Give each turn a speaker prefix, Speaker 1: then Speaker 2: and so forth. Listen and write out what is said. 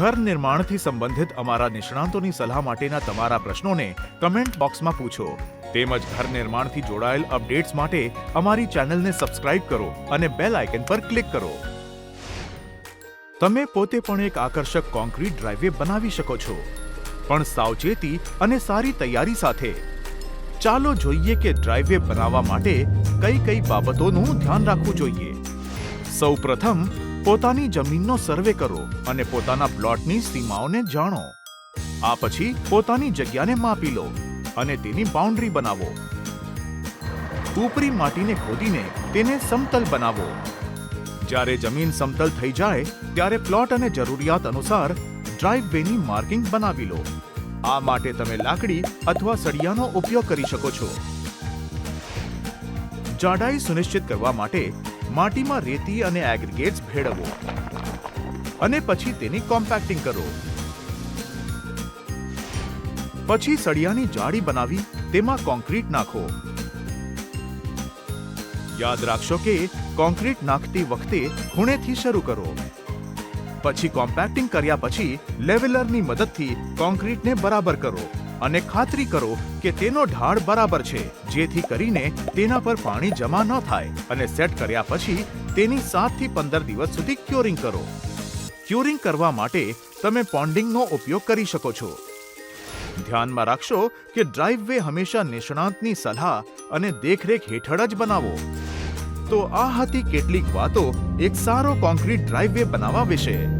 Speaker 1: ઘર નિર્માણથી સંબંધિત અમારા નિષ્ણાંતોની સલાહ માટેના તમારા પ્રશ્નોને કમેન્ટ બોક્સમાં પૂછો. તેમજ ઘર નિર્માણથી જોડાયેલ અપડેટ્સ માટે અમારી ચેનલને સબસ્ક્રાઇબ કરો અને બેલ આઇકન પર ક્લિક કરો. તમે પોતે પણ એક આકર્ષક કોન્ક્રીટ ડ્રાઈવે બનાવી શકો છો. પણ સાવચેતી અને સારી તૈયારી સાથે. ચાલો જોઈએ કે ડ્રાઈવે બનાવવા માટે કઈ કઈ બાબતોનું ધ્યાન રાખવું જોઈએ. સૌપ્રથમ પોતાની જમીનનો સર્વે કરો અને પોતાના પ્લોટની સીમાઓને જાણો. આ પછી પોતાની જગ્યાને માપી લો અને તેની બાઉન્ડ્રી બનાવો. ઉપરી માટીને ખોદીને તેને સમતલ બનાવો. જ્યારે જમીન સમતલ થઈ જાય, ત્યારે પ્લોટ અને જરૂરિયાત અનુસાર ડ્રાઈવવેની માર્કિંગ બનાવી લો. આ માટે તમે લાકડી અથવા સળિયાનો ઉપયોગ કરી શકો છો. જાડાઈ સુનિશ્ચિત કરવા માટે માટીમાં રેતી અને એગ્રીગેટ્સ ભેળવો. અને પછી તેની કોમ્પેક્ટિંગ કરો. પછી સળિયાની જાળી બનાવી તેમાં કોન્ક્રીટ નાખો. યાદ રાખશો કે કોન્ક્રીટ નાખતી વખતે ખૂણેથી શરૂ કરો. પછી કોમ્પેક્ટિંગ કર્યા પછી લેવેલરની મદદથી કોન્ક્રીટને બરાબર કરો. અને ખાતરી કરો કે તેનો ઢાળ બરાબર છે, જેથી કરીને તેના પર પાણી જમા ન થાય અને સેટ કર્યા પછી તેની સાતથી પંદર દિવસ સુધી ક્યોરિંગ કરો. ક્યોરિંગ કરવા માટે તમે પોન્ડિંગનો ઉપયોગ કરી શકો છો. ધ્યાનમાં રાખશો કે ડ્રાઈવવે હંમેશા નિષ્ણાંતની સલાહ અને દેખરેખ હેઠળ જ બનાવો. તો આ હતી કેટલીક વાતો એક સારો કોન્ક્રીટ ડ્રાઈવવે બનાવવા વિશે.